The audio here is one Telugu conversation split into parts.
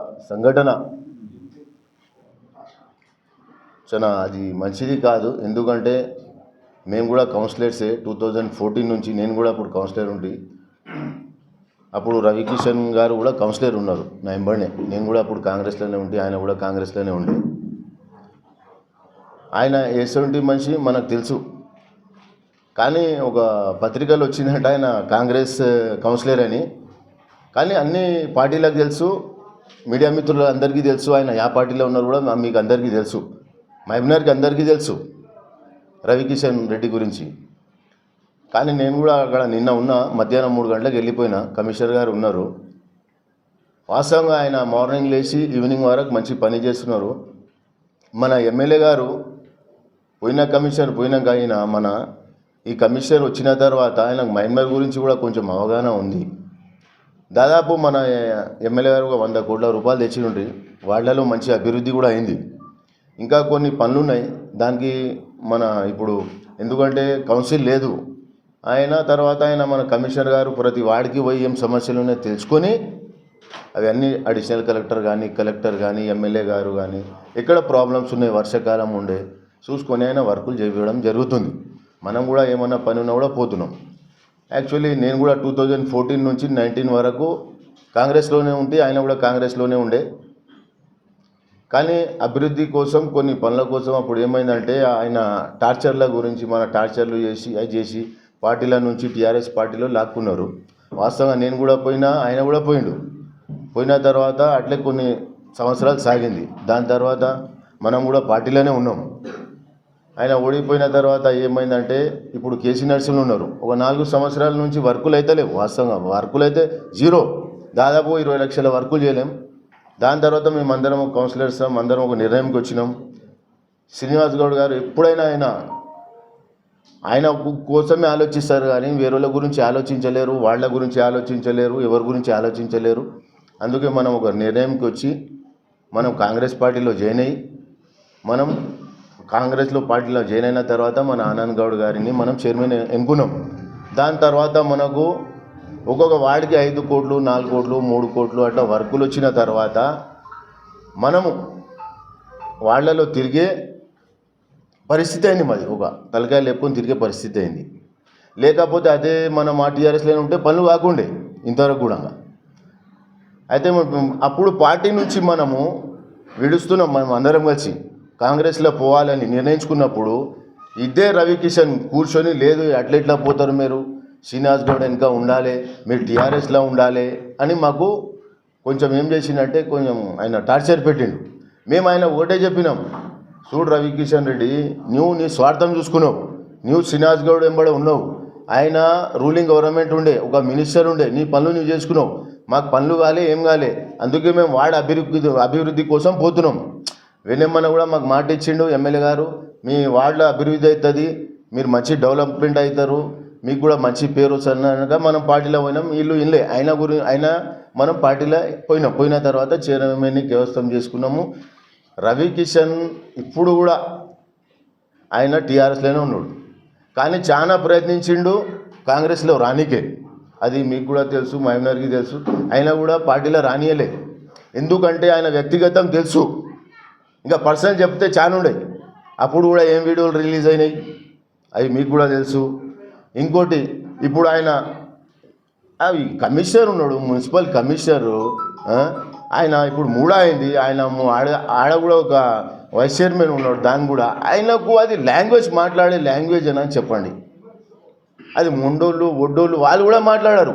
సంఘటన. చాలా అది మంచిది కాదు. ఎందుకంటే మేము కూడా కౌన్సిలర్సే. టూ థౌజండ్ ఫోర్టీన్ నుంచి నేను కూడా అప్పుడు కౌన్సిలర్ ఉండి అప్పుడు రవికిషన్ గారు కూడా కౌన్సిలర్ ఉన్నారు నా ఎంబడినే నేను కూడా అప్పుడు కాంగ్రెస్లోనే ఉండి ఆయన కూడా కాంగ్రెస్లోనే ఉండి. ఆయన ఎటువంటి మనిషి మనకు తెలుసు. కానీ ఒక పత్రికలు వచ్చిందంటే ఆయన కాంగ్రెస్ కౌన్సిలర్ అని. కానీ అన్ని పార్టీలకు తెలుసు. మీడియా మిత్రులు అందరికీ తెలుసు ఆయన యా పార్టీలో ఉన్నారు కూడా మీకు అందరికీ తెలుసు. మహబూబ్నగర్కి అందరికీ తెలుసు రవికిషన్ రెడ్డి గురించి. కానీ నేను కూడా అక్కడ నిన్న ఉన్న మధ్యాహ్నం మూడు గంటలకు వెళ్ళిపోయిన కమిషనర్ గారు ఉన్నారు. వాస్తవంగా ఆయన మార్నింగ్ లేచి ఈవినింగ్ వరకు మంచి పని చేస్తున్నారు. మన ఎమ్మెల్యే గారు పోయిన కమిషనర్ పోయినాక ఆయన మన ఈ కమిషనర్ వచ్చిన తర్వాత ఆయనకు మహమ్మద్ గురించి కూడా కొంచెం అవగాహన ఉంది. దాదాపు మన ఎమ్మెల్యే గారు ఒక వంద కోట్ల రూపాయలు తెచ్చిండ్రి. వాళ్ళలో మంచి అభివృద్ధి కూడా అయింది. ఇంకా కొన్ని పనులు ఉన్నాయి దానికి మన ఇప్పుడు ఎందుకంటే కౌన్సిల్ లేదు. ఆయన తర్వాత ఆయన మన కమిషనర్ గారు ప్రతి వాడికి పోయి ఏం సమస్యలు ఉన్నాయో తెలుసుకొని అవన్నీ అడిషనల్ కలెక్టర్ కానీ కలెక్టర్ కానీ ఎమ్మెల్యే గారు కానీ ఎక్కడ ప్రాబ్లమ్స్ ఉన్నాయి వర్షాకాలం ఉండే చూసుకొని ఆయన వర్కులు చేయడం జరుగుతుంది. మనం కూడా ఏమన్నా పని ఉన్నా కూడా పోతున్నాం. యాక్చువల్లీ నేను కూడా టూ థౌజండ్ ఫోర్టీన్ నుంచి నైన్టీన్ వరకు కాంగ్రెస్లోనే ఉంటే ఆయన కూడా కాంగ్రెస్లోనే ఉండే. కానీ అభివృద్ధి కోసం కొన్ని పనుల కోసం అప్పుడు ఏమైందంటే ఆయన టార్చర్ల గురించి మన టార్చర్లు చేసి అది చేసి పార్టీల నుంచి టీఆర్ఎస్ పార్టీలో లాక్కున్నారు. వాస్తవంగా నేను కూడా పోయినా ఆయన కూడా పోయిండు. పోయిన తర్వాత అట్లే కొన్ని సంవత్సరాలు సాగింది. దాని తర్వాత మనం కూడా పార్టీలోనే ఉన్నాం. ఆయన ఓడిపోయిన తర్వాత ఏమైందంటే ఇప్పుడు కేసీ నర్సులు ఉన్నారు. ఒక నాలుగు సంవత్సరాల నుంచి వర్కులు అయితే లేవు. వాస్తవంగా వర్కులు అయితే జీరో. దాదాపు ఇరవై లక్షల వర్కులు చేయలేం. దాని తర్వాత మేమందరం కౌన్సిలర్స్ అందరం ఒక నిర్ణయంకి వచ్చినాం. శ్రీనివాస్ గౌడ్ గారు ఎప్పుడైనా ఆయన ఆయన కోసమే ఆలోచిస్తారు కానీ వేరేళ్ళ గురించి ఆలోచించలేరు వాళ్ళ గురించి ఆలోచించలేరు ఎవరి గురించి ఆలోచించలేరు. అందుకే మనం ఒక నిర్ణయంకి వచ్చి మనం కాంగ్రెస్ పార్టీలో జాయిన్ అయ్యి మనం కాంగ్రెస్లో పార్టీలో జాయిన్ అయిన తర్వాత మన ఆనంద్ గౌడ్ గారిని మనం చైర్మన్ ఎన్నుకున్నాం. దాని తర్వాత మనకు ఒక్కొక్క వాడికి ఐదు కోట్లు నాలుగు కోట్లు మూడు కోట్లు అట్లా వర్కులు వచ్చిన తర్వాత మనము వాళ్ళలో తిరిగే పరిస్థితి అయింది మాది. ఒక తలకాయలు లేపుకొని తిరిగే పరిస్థితి అయింది. లేకపోతే అదే మనం మా టీఆర్ఎస్లో ఉంటే పనులు కాకుండే ఇంతవరకు కూడా. అయితే అప్పుడు పార్టీ నుంచి మనము విడుస్తున్నాం మనం అందరం కలిసి. కాంగ్రెస్లో పోవాలని నిర్ణయించుకున్నప్పుడు ఇదే రవికిషన్ కూర్చొని లేదు అట్లెట్లా పోతారు మీరు శ్రీనివాస్ గౌడ్ వెనక ఉండాలి మీరు టీఆర్ఎస్లో ఉండాలి అని మాకు కొంచెం ఏం చేసిందంటే కొంచెం ఆయన టార్చర్ పెట్టిండు. మేము ఆయన ఒకటే చెప్పినాం చూడు రవికిషన్ రెడ్డి నువ్వు నీ స్వార్థం చూసుకున్నావు నువ్వు శ్రీనివాస్ గౌడ్ వెంబడే ఉన్నావు ఆయన రూలింగ్ గవర్నమెంట్ ఉండే ఒక మినిస్టర్ ఉండే నీ పనులు నువ్వు చేసుకున్నావు మాకు పనులు కాలే ఏం కాలే అందుకే మేము వాడ అభివృద్ధి అభివృద్ధి కోసం పోతున్నాం. వెన్నెమ్మన్న కూడా మాకు మాట ఇచ్చిండు ఎమ్మెల్యే గారు. మీ వార్డులో అభివృద్ధి అవుతుంది మీరు మంచి డెవలప్మెంట్ అవుతారు మీకు కూడా మంచి పేరు వస్తుందనగా మనం పార్టీలో పోయినాం వీళ్ళు ఇల్లే ఆయన గురి ఆయన మనం పార్టీలో పోయినాం. పోయిన తర్వాత చైర్మన్ని వ్యవస్థం చేసుకున్నాము. రవి కిషన్ ఇప్పుడు కూడా ఆయన టీఆర్ఎస్లోనే ఉన్నాడు. కానీ చాలా ప్రయత్నించిండు కాంగ్రెస్లో రానికే. అది మీకు కూడా తెలుసు మహబూబ్నగర్కి తెలుసు. ఆయన కూడా పార్టీలో రానియలే. ఎందుకంటే ఆయన వ్యక్తిగతం తెలుసు. ఇంకా పర్సనల్ చెప్తే చాలా ఉండే. అప్పుడు కూడా ఏం వీడియోలు రిలీజ్ అయినాయి? అవి మీకు కూడా తెలుసు. ఇంకోటి ఇప్పుడు ఆయన అవి కమిషనర్ ఉన్నాడు మున్సిపల్ కమిషనరు ఆయన ఇప్పుడు మూడా అయింది ఆయన ఆడ ఆడ కూడా ఒక వైస్ చైర్మన్ ఉన్నాడు దాని కూడా. ఆయనకు అది లాంగ్వేజ్ మాట్లాడే లాంగ్వేజ్ అని చెప్పండి. అది మొండోళ్ళు ఒడ్డోళ్ళు వాళ్ళు కూడా మాట్లాడారు.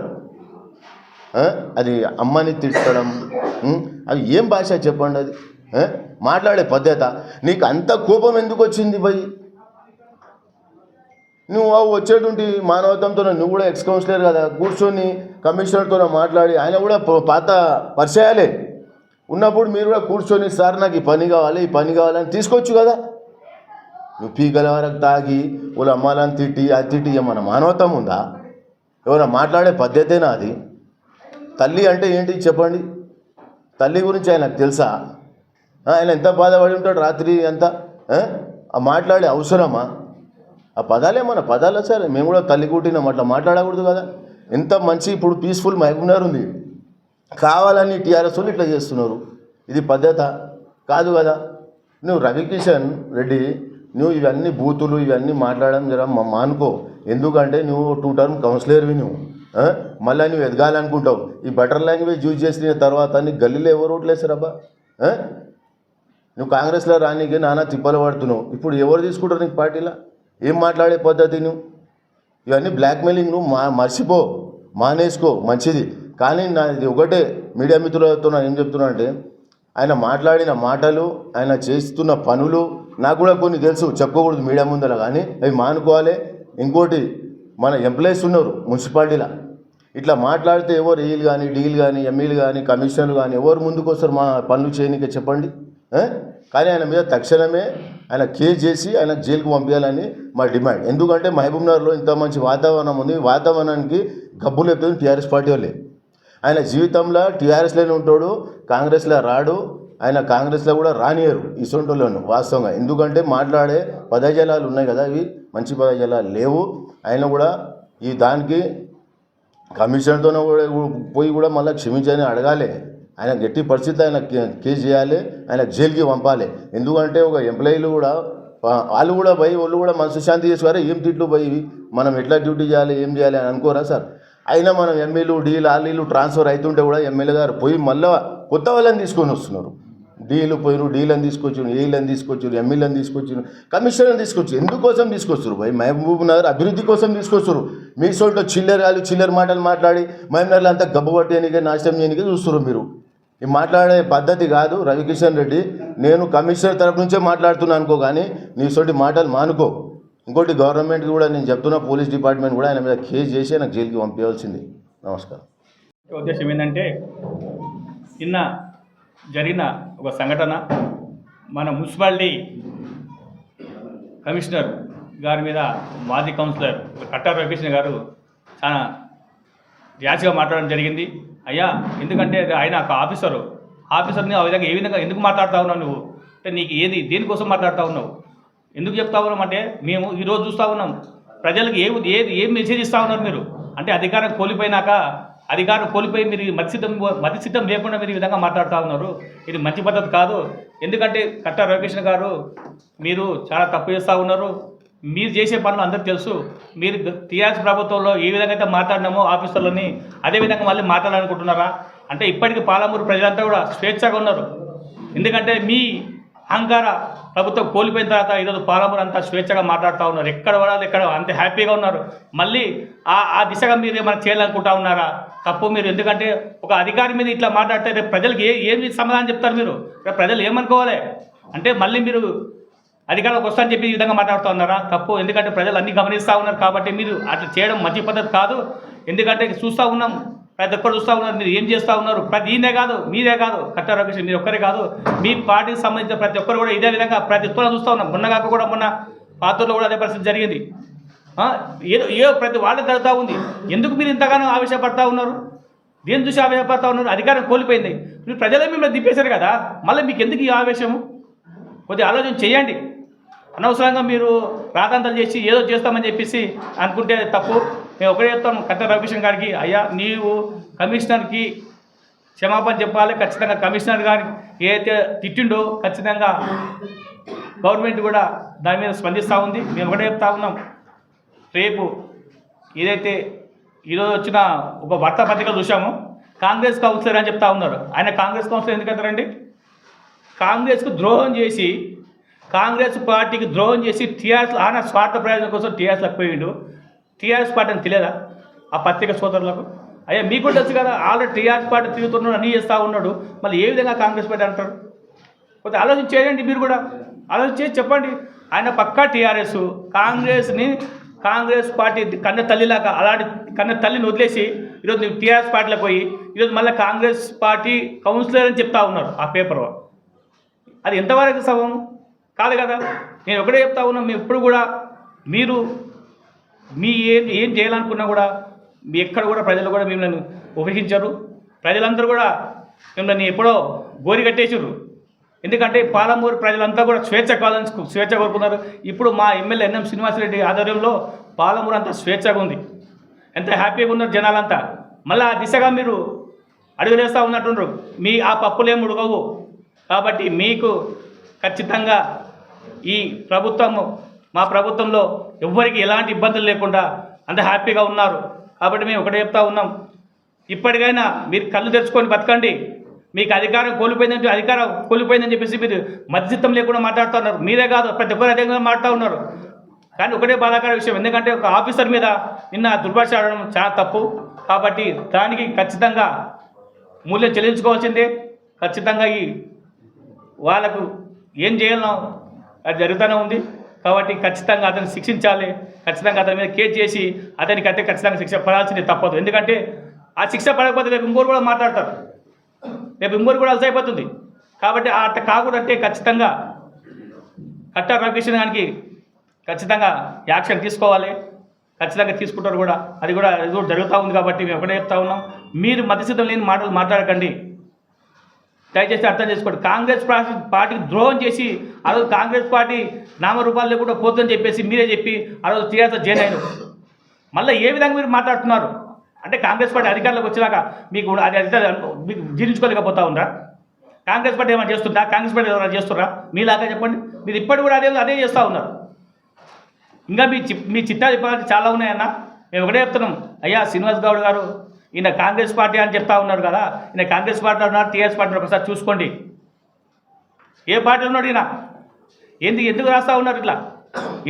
అది అమ్మని తిట్టడం అది ఏం భాష చెప్పండి అది? మాట్లాడే పద్ధత. నీకు అంత కోపం ఎందుకు వచ్చింది భయ్? నువ్వు వచ్చేటువంటి మానవతంతో నువ్వు కూడా ఎక్స్ కౌన్సిలర్ కదా. కూర్చొని కమిషనర్తో మాట్లాడి ఆయన కూడా పాత పరిచయాలే. ఉన్నప్పుడు మీరు కూడా కూర్చొని సార్ నాకు ఈ పని కావాలి ఈ పని కావాలని తీసుకోవచ్చు కదా. నువ్వు పీకల వరకు తాగి వాళ్ళ అమ్మాలని తిట్టి అది తిట్టి ఏమన్నా మానవతం ఉందా? ఎవరైనా మాట్లాడే పద్ధతేనా అది? తల్లి అంటే ఏంటి చెప్పండి? తల్లి గురించి ఆయనకు తెలుసా? ఆయన ఎంత బాధపడి ఉంటాడు రాత్రి అంతా? ఆ? మాట్లాడే అవసరమా? ఆ పదాలే మన పదాలే సరే. మేము కూడా తల్లి కుట్టినాం అట్లా మాట్లాడకూడదు కదా. ఎంత మంచి ఇప్పుడు పీస్ఫుల్ మహబూబ్నగర్ ఉంది. కావాలని టీఆర్ఎస్ వాళ్ళు ఇట్లా చేస్తున్నారు. ఇది పద్ధత? కాదు కదా. నువ్వు రవికిషన్ రెడ్డి నువ్వు ఇవన్నీ బూతులు ఇవన్నీ మాట్లాడడం జర మానుకో. ఎందుకంటే నువ్వు టూ టర్మ్ కౌన్సిలర్వి నువ్వు. మళ్ళీ నువ్వు ఎదగాలనుకుంటావు. ఈ బటర్ లాంగ్వేజ్ యూజ్ చేసిన తర్వాత నీ గల్లీలో ఎవరు ఓట్లేసారబ్బా నువ్వు కాంగ్రెస్లో రానీకి నానా తిప్పలు పడుతున్నావు. ఇప్పుడు ఎవరు తీసుకుంటారు నీకు పార్టీలో? ఏం మాట్లాడే పద్ధతి నువ్వు? ఇవన్నీ బ్లాక్మెయిలింగ్ నువ్వు మా మర్చిపో మానేసుకో మంచిది. కానీ నా ఇది ఒకటే మీడియా మిత్రులతో నేను ఏం చెప్తున్నా అంటే ఆయన మాట్లాడిన మాటలు ఆయన చేస్తున్న పనులు నాకు కూడా కొన్ని తెలుసు చెప్పకూడదు మీడియా ముందర. కానీ అవి మానుకోవాలి. ఇంకోటి మన ఎంప్లాయీస్ ఉన్నారు మున్సిపాలిటీలో. ఇట్లా మాట్లాడితే ఎవరు ఏఈలు కానీ డీలు కానీ ఎంఈలు కానీ కమిషనర్లు కానీ ఎవరు ముందుకు వస్తారు మా పనులు చేయనికే చెప్పండి. కానీ ఆయన మీద తక్షణమే ఆయన కేసు చేసి ఆయన జైలుకు పంపించాలని మా డిమాండ్. ఎందుకంటే మహబూబ్నగర్లో ఇంత మంచి వాతావరణం ఉంది. ఈ వాతావరణానికి గబ్బులు చెప్తుంది టీఆర్ఎస్ పార్టీ వాళ్ళే. ఆయన జీవితంలో టీఆర్ఎస్లోనే ఉంటాడు కాంగ్రెస్లో రాడు ఆయన కాంగ్రెస్లో కూడా రానియరు ఇసుంటోళ్ళను వాస్తవంగా. ఎందుకంటే మాట్లాడే పదజలాలు ఉన్నాయి కదా ఇవి మంచి పదజలాలు లేవు. ఆయన కూడా ఈ దానికి కమిషన్తోనే కూడా పోయి కూడా మళ్ళీ క్షమించని అడగాలి. ఆయన గట్టి పరిస్థితి ఆయన కేసు చేయాలి ఆయన జైలుకి పంపాలి. ఎందుకంటే ఒక ఎంప్లాయీలు కూడా వాళ్ళు కూడా పోయి వాళ్ళు కూడా మనసు శాంతి చేసుకోరే ఏం తిట్లు పోయి మనం ఎట్లా డ్యూటీ చేయాలి ఏం చేయాలి అని అనుకోరా సార్? అయినా మనం ఎమ్మెల్యేలు డీలు ఆలీలు ట్రాన్స్ఫర్ అవుతుంటే కూడా ఎమ్మెల్యే గారు పోయి మళ్ళీ కొత్త వాళ్ళని తీసుకొని వస్తున్నారు. డీలు పోయిరు డీలని తీసుకొచ్చారు ఏలను తీసుకొచ్చారు ఎమ్మెల్యేలను తీసుకొచ్చారు కమిషనర్ని తీసుకొచ్చారు ఎందుకోసం తీసుకొచ్చారు భయ్ మహబూబ్ నగర్ అభివృద్ధి కోసం తీసుకొచ్చారు మీ సోట్లో చిల్లర కాదు చిల్లర మాటలు మాట్లాడి మహబూబ్ నగర్లో అంతా గబ్బగొట్టేయనికే నాశనం చేయనికే చూస్తున్నారు మీరు. మాట్లాడే పద్ధతి కాదు రవికిషన్ రెడ్డి. నేను కమిషనర్ తరపు నుంచే మాట్లాడుతున్నాను అనుకో కానీ నీసోటి మాటలు మానుకో. ఇంకోటి గవర్నమెంట్ కూడా నేను చెప్తున్నా పోలీస్ డిపార్ట్మెంట్ కూడా ఆయన మీద కేసు చేసి నాకు జైలుకి పంపించాల్సింది. నమస్కారం. ఉద్దేశం ఏంటంటే నిన్న జరిగిన ఒక సంఘటన మన మున్సిపాలిటీ కమిషనర్ గారి మీద మాజీ కౌన్సిలర్ కట్టారు రవికృష్ణ గారు చాలా ర్యాష్గా మాట్లాడడం జరిగింది. అయ్యా ఎందుకంటే ఆయన ఒక ఆఫీసరు. ఆఫీసర్ని ఆ విధంగా ఏ విధంగా ఎందుకు మాట్లాడుతూ ఉన్నావు నువ్వు? అంటే నీకు ఏది దేనికోసం మాట్లాడుతూ ఉన్నావు? ఎందుకు చెప్తా ఉన్నాం అంటే మేము ఈరోజు చూస్తూ ఉన్నాం. ప్రజలకు ఏ ఏది ఏం మెసేజ్ ఇస్తూ ఉన్నారు మీరు? అంటే అధికారం కోల్పోయినాక అధికారం కోల్పోయి మీరు ఈ మతిసిద్ధం లేకుండా మీరు ఈ విధంగా మాట్లాడుతూ ఉన్నారు. ఇది మంచి పద్ధతి కాదు. ఎందుకంటే కట్ట రవికృష్ణ గారు మీరు చాలా తప్పు చేస్తూ ఉన్నారు. మీరు చేసే పనులు అందరికీ తెలుసు. మీరు టీఆర్ఎస్ ప్రభుత్వంలో ఏ విధంగా అయితే మాట్లాడినామో ఆఫీసర్లని అదే విధంగా మళ్ళీ మాట్లాడాలనుకుంటున్నారా? అంటే ఇప్పటికీ పాలమూరు ప్రజలంతా కూడా స్వేచ్ఛగా ఉన్నారు. ఎందుకంటే మీ అహంకార ప్రభుత్వం కోల్పోయిన తర్వాత ఈరోజు పాలమూరు అంతా స్వేచ్ఛగా మాట్లాడుతూ ఉన్నారు. ఎక్కడ పడాలి ఎక్కడ అంత హ్యాపీగా ఉన్నారు. మళ్ళీ ఆ ఆ దిశగా మీరు ఏమైనా చేయాలనుకుంటా ఉన్నారా? తప్పు మీరు. ఎందుకంటే ఒక అధికారి మీద ఇట్లా మాట్లాడితే రేపు ప్రజలకు ఏ ఏమి సమాధానం చెప్తారు మీరు? రేపు ప్రజలు ఏమనుకోవాలి? అంటే మళ్ళీ మీరు అధికారంలోకి వస్తారని చెప్పి ఈ విధంగా మాట్లాడుతూ ఉన్నారా? తప్పు. ఎందుకంటే ప్రజలు అన్ని గమనిస్తూ ఉన్నారు కాబట్టి మీరు అట్లా చేయడం మంచి పద్ధతి కాదు. ఎందుకంటే చూస్తూ ఉన్నాం. ప్రతి ఒక్కరు చూస్తూ ఉన్నారు. మీరు ఏం చేస్తూ ఉన్నారు? ప్రతి ఈయనే కాదు మీరే కాదు. కట్ట రమేష్ మీరు ఒక్కరే కాదు. మీ పార్టీకి సంబంధించిన ప్రతి ఒక్కరు కూడా ఇదే విధంగా ప్రతి ఒక్కరు చూస్తూ ఉన్నాం. మొన్నగాక కూడా మొన్న పాత్రలో కూడా అదే పరిస్థితి జరిగింది. ఏదో ఏదో ప్రతి వాళ్ళ జరుగుతూ ఉంది. ఎందుకు మీరు ఇంతగానో ఆవేశపడతా ఉన్నారు? దేని చూసి ఆవేశపడతా ఉన్నారు? అధికారం కోల్పోయింది. మీరు ప్రజలే మిమ్మల్ని దిప్పేశారు కదా. మళ్ళీ మీకు ఎందుకు ఈ ఆవేశము? కొద్దిగా ఆలోచన చేయండి. అనవసరంగా మీరు రాతాంతలు చేసి ఏదో చేస్తామని చెప్పేసి అనుకుంటే తప్పు. మేము ఒకటే చెప్తాం కట్ట రవికిషన్ గారికి అయ్యా నీవు కమిషనర్కి క్షమాపణ చెప్పాలి. ఖచ్చితంగా కమిషనర్ గారికి ఏదైతే తిట్టిండో ఖచ్చితంగా గవర్నమెంట్ కూడా దాని మీద స్పందిస్తూ ఉంది. మేము ఒకటే చెప్తా ఉన్నాం. రేపు ఏదైతే ఈరోజు వచ్చిన ఒక వార్తాపత్రిక చూసాము కాంగ్రెస్ కౌన్సిలర్ అని చెప్తా ఉన్నారు. ఆయన కాంగ్రెస్ కౌన్సిలర్ ఎందుకంటారండి కాంగ్రెస్కు ద్రోహం చేసి కాంగ్రెస్ పార్టీకి ద్రోహం చేసి టీఆర్ఎస్ ఆయన స్వార్థ ప్రయోజనం కోసం టీఆర్ఎస్లకు పోయిండు. టీఆర్ఎస్ పార్టీ అని తెలియదా ఆ పత్రిక సోదరులకు? అయ్యా మీకు కూడా తెలుసు కదా ఆల్రెడీ టీఆర్ఎస్ పార్టీ తిరుగుతున్నాడు అన్నీ చేస్తూ ఉన్నాడు. మళ్ళీ ఏ విధంగా కాంగ్రెస్ పార్టీ అంటారు కొద్దిగా ఆలోచన చేయండి మీరు కూడా. ఆలోచన చేసి చెప్పండి. ఆయన పక్కా టీఆర్ఎస్. కాంగ్రెస్ని కాంగ్రెస్ పార్టీ కన్న తల్లిలాగా అలాంటి కన్న తల్లిని వదిలేసి ఈరోజు నువ్వు టీఆర్ఎస్ పార్టీలో పోయి ఈరోజు మళ్ళీ కాంగ్రెస్ పార్టీ కౌన్సిలర్ అని చెప్తా ఉన్నారు ఆ పేపర్ అది ఎంతవరకు సవం కాదు కదా? నేను ఒకటే చెప్తా ఉన్నా ఎప్పుడు కూడా మీరు మీ ఏం ఏం చేయాలనుకున్నా కూడా మీ ఎక్కడ కూడా ప్రజలు కూడా మిమ్మల్ని ఉపయోగించారు ప్రజలందరూ కూడా మిమ్మల్ని ఎప్పుడో గోరి కట్టేసారు ఎందుకంటే పాలమూరు ప్రజలంతా కూడా స్వేచ్ఛ కాదని స్వేచ్ఛ కోరుకున్నారు. ఇప్పుడు మా ఎమ్మెల్యే ఎన్ఎం శ్రీనివాసరెడ్డి ఆధ్వర్యంలో పాలమూరు అంతా స్వేచ్ఛగా ఉంది. ఎంత హ్యాపీగా ఉన్నారు జనాలంతా. మళ్ళీ ఆ దిశగా మీరు అడుగులేస్తూ ఉన్నట్టుండ్రు. మీ ఆ పప్పులేం ఉడకవు. కాబట్టి మీకు ఖచ్చితంగా ఈ ప్రభుత్వము మా ప్రభుత్వంలో ఎవ్వరికి ఎలాంటి ఇబ్బందులు లేకుండా అంత హ్యాపీగా ఉన్నారు. కాబట్టి మేము ఒకటే చెప్తా ఉన్నాం. ఇప్పటికైనా మీరు కళ్ళు తెరుచుకొని బతకండి. మీకు అధికారం కోల్పోయిందంటే అధికారం కోల్పోయిందని చెప్పేసి మీరు మధ్యస్థం లేకుండా మాట్లాడుతూ ఉన్నారు. మీరే కాదు ప్రతి ఒక్కరు అదే మాట్లాడుతూ ఉన్నారు. కానీ ఒకటే బాధాకర విషయం ఎందుకంటే ఒక ఆఫీసర్ మీద నిన్న దుర్భాష ఆడడం చాలా తప్పు. కాబట్టి దానికి ఖచ్చితంగా మూల్యం చెల్లించుకోవాల్సిందే. ఖచ్చితంగా ఈ వాళ్ళకు ఏం చేయాలో అది జరుగుతూనే ఉంది. కాబట్టి ఖచ్చితంగా అతన్ని శిక్షించాలి. ఖచ్చితంగా అతని మీద కేసు చేసి అతనికి అయితే ఖచ్చితంగా శిక్ష పడాల్సిందే తప్పదు. ఎందుకంటే ఆ శిక్ష పడకపోతే రేపు ఇంకోరు కూడా మాట్లాడతారు. రేపు ఇంకోరు కూడా అలసైపోతుంది. కాబట్టి ఆ అట్ట కాకూడదు ఖచ్చితంగా కట్టా రవికృష్ణ దానికి ఖచ్చితంగా యాక్షన్ తీసుకోవాలి. ఖచ్చితంగా తీసుకుంటారు కూడా. అది కూడా అది కూడా జరుగుతూ ఉంది కాబట్టి మేము ఒకటే చెప్తా ఉన్నాం. మీరు మధ్యస్థితం లేని మాటలు మాట్లాడకండి. దయచేసి అర్థం చేసుకోండి. కాంగ్రెస్ పార్టీ పార్టీకి ద్రోహం చేసి ఆ రోజు కాంగ్రెస్ పార్టీ నామరూపాలు లేకుండా పోతుందని చెప్పేసి మీరే చెప్పి ఆ రోజు టీఆర్ఎస్ జైన్ అయిన మళ్ళీ ఏ విధంగా మీరు మాట్లాడుతున్నారు? అంటే కాంగ్రెస్ పార్టీ అధికారంలోకి వచ్చినాక మీకు అది మీకు జీర్ణించుకోలేకపోతా ఉందా? కాంగ్రెస్ పార్టీ ఏమైనా చేస్తుందా? కాంగ్రెస్ పార్టీ ఏమైనా చేస్తుర్రా మీలాగా చెప్పండి. మీరు ఇప్పటి కూడా అదే అదే చేస్తూ ఉన్నారు. ఇంకా మీ చి మీ చాలా ఉన్నాయన్న. మేము ఒకటే చెప్తున్నాం. అయ్యా శ్రీనివాస్ గౌడ్ గారు ఈయన కాంగ్రెస్ పార్టీ అని చెప్తా ఉన్నారు కదా. ఈయన కాంగ్రెస్ పార్టీ ఉన్నారు టీఆర్ఎస్ పార్టీ ఒకసారి చూసుకోండి. ఏ పార్టీలో ఉన్నాడు ఈయన? ఎందుకు ఎందుకు రాస్తా ఉన్నారు ఇట్లా?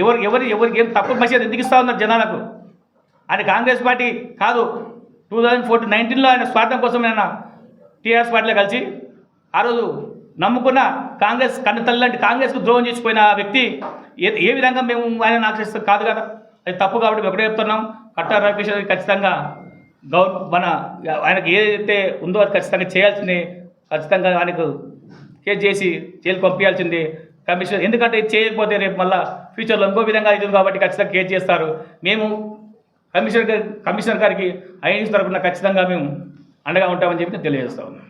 ఎవరు ఎవరు ఎవరికి ఏం తప్పు మెసేజ్ ఎందుకు ఇస్తా ఉన్నారు జనాలకు? ఆయన కాంగ్రెస్ పార్టీ కాదు. టూ థౌజండ్ ఫోర్టీన్ నైన్టీన్లో ఆయన స్వార్థం కోసం ఆయన టీఆర్ఎస్ పార్టీలో కలిసి ఆ రోజు నమ్ముకున్న కాంగ్రెస్ కన్ను తల్లి లాంటి కాంగ్రెస్కు ద్రోహం చేసిపోయిన వ్యక్తి ఏ ఏ విధంగా మేము ఆయన ఆకర్షిస్తాం కాదు కదా. అది తప్పు కాబట్టి మేము ఒకటే చెప్తున్నాం. కట్టా రవికృష్ణ ఖచ్చితంగా గౌర్ మన ఆయనకు ఏదైతే ఉందో అది ఖచ్చితంగా చేయాల్సిందే ఖచ్చితంగా ఆయనకు కేసు చేసి జైలు పంపించాల్సిందే కమిషన్. ఎందుకంటే ఇది చేయకపోతే రేపు మళ్ళీ ఫ్యూచర్లో ఇంకో విధంగా అవుతుంది కాబట్టి ఖచ్చితంగా కేసు చేస్తారు. మేము కమిషనర్ కమిషనర్ గారికి ఐఎన్ఎస్ తరఫున ఖచ్చితంగా మేము అండగా ఉంటామని చెప్పి తెలియజేస్తా ఉన్నాం.